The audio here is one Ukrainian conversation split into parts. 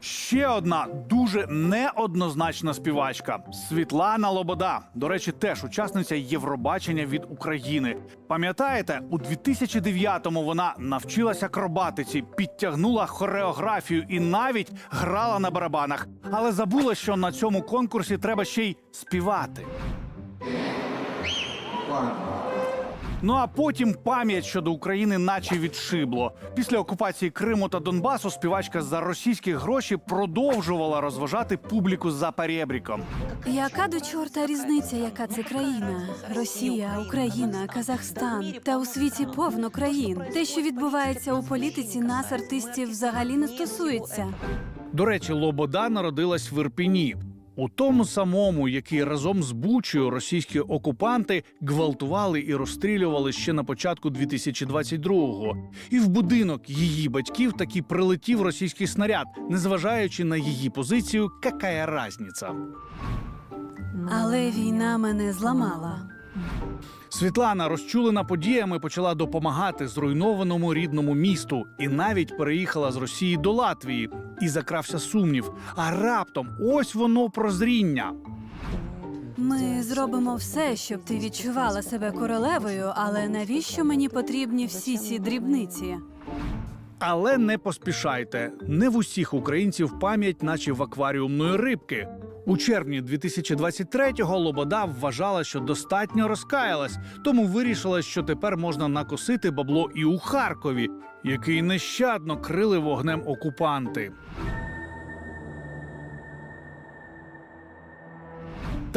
Ще одна дуже неоднозначна співачка Світлана Лобода. До речі, теж учасниця Євробачення від України. Пам'ятаєте, у 2009-му вона навчилася акробатиці, підтягнула хореографію і навіть грала на барабанах. Але забула, що на цьому конкурсі треба ще й співати. Ну а потім пам'ять щодо України наче відшибло. Після окупації Криму та Донбасу співачка за російські гроші продовжувала розважати публіку за перебріком. Яка до чорта різниця, яка це країна? Росія, Україна, Казахстан та у світі повно країн. Те, що відбувається у політиці, нас артистів взагалі не стосується. До речі, Лобода народилась в Ірпіні. У тому самому, який разом з Бучею російські окупанти гвалтували і розстрілювали ще на початку 2022-го. І в будинок її батьків таки прилетів російський снаряд, незважаючи на її позицію, какая разниця. Але війна мене зламала. Світлана, розчулена подіями, почала допомагати зруйнованому рідному місту і навіть переїхала з Росії до Латвії. І закрався сумнів. А раптом ось воно прозріння. Ми зробимо все, щоб ти відчувала себе королевою, але навіщо мені потрібні всі ці дрібниці? Але не поспішайте. Не в усіх українців пам'ять, наче в акваріумної рибки. У червні 2023-го Лобода вважала, що достатньо розкаялась, тому вирішила, що тепер можна накосити бабло і у Харкові, який нещадно крили вогнем окупанти.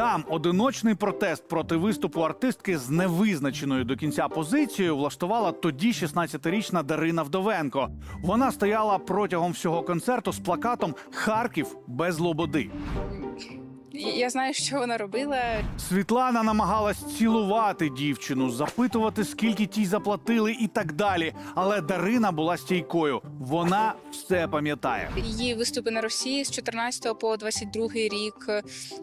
Там одиночний протест проти виступу артистки з невизначеною до кінця позицією влаштувала тоді 16-річна Дарина Вдовенко. Вона стояла протягом всього концерту з плакатом Харків без лободи. Я знаю, що вона робила. Світлана намагалась цілувати дівчину, запитувати, скільки тій заплатили, і так далі. Але Дарина була стійкою. Вона все пам'ятає. Її виступи на Росії з 14 по 22 рік.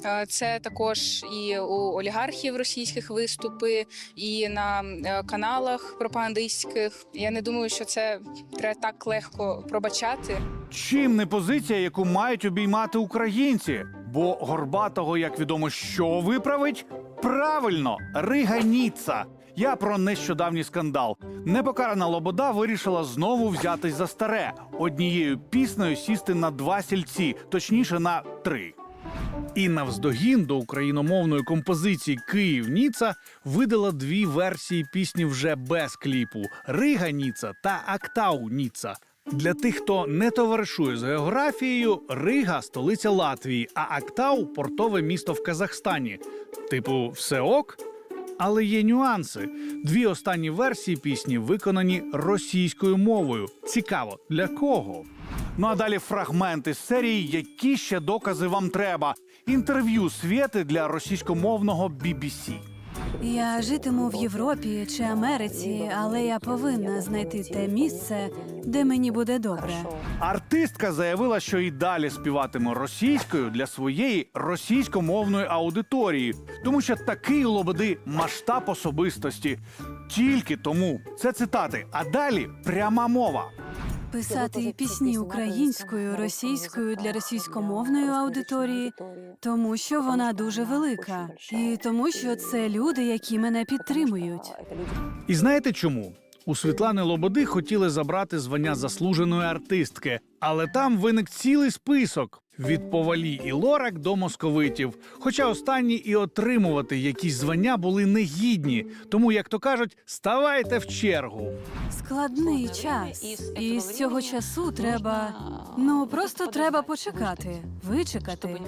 Е, Це також і у олігархів російських виступи, і на е, каналах пропагандистських. Я не думаю, що це треба так легко пробачати. Чим не позиція, яку мають обіймати українці? Бо горбатого, як відомо, що виправить? Правильно, риганіца. Я про нещодавній скандал. Непокарана Лобода вирішила знову взятись за старе однією піснею сісти на два сільці, точніше на три. І навздогін до україномовної композиції Київ Ніца видала дві версії пісні вже без кліпу: Рига Ніца та Актау Ніца. Для тих, хто не товаришує з географією, Рига столиця Латвії, а Актау портове місто в Казахстані. Типу, все ок. Але є нюанси. Дві останні версії пісні виконані російською мовою. Цікаво, для кого? Ну а далі фрагменти з серії Які ще докази вам треба? Інтерв'ю Свєти для російськомовного BBC. Я житиму в Європі чи Америці, але я повинна знайти те місце, де мені буде добре. Артистка заявила, що і далі співатиме російською для своєї російськомовної аудиторії, тому що такий Лободи масштаб особистості. Тільки тому це цитати. А далі пряма мова. Писати пісні українською, російською для російськомовної аудиторії, тому що вона дуже велика, і тому, що це люди, які мене підтримують. І знаєте чому? У Світлани Лободи хотіли забрати звання заслуженої артистки, але там виник цілий список від повалі і лорак до московитів. Хоча останні і отримувати якісь звання були негідні. Тому, як то кажуть, ставайте в чергу. Складний час, і з цього часу треба ну просто треба почекати, вичекати.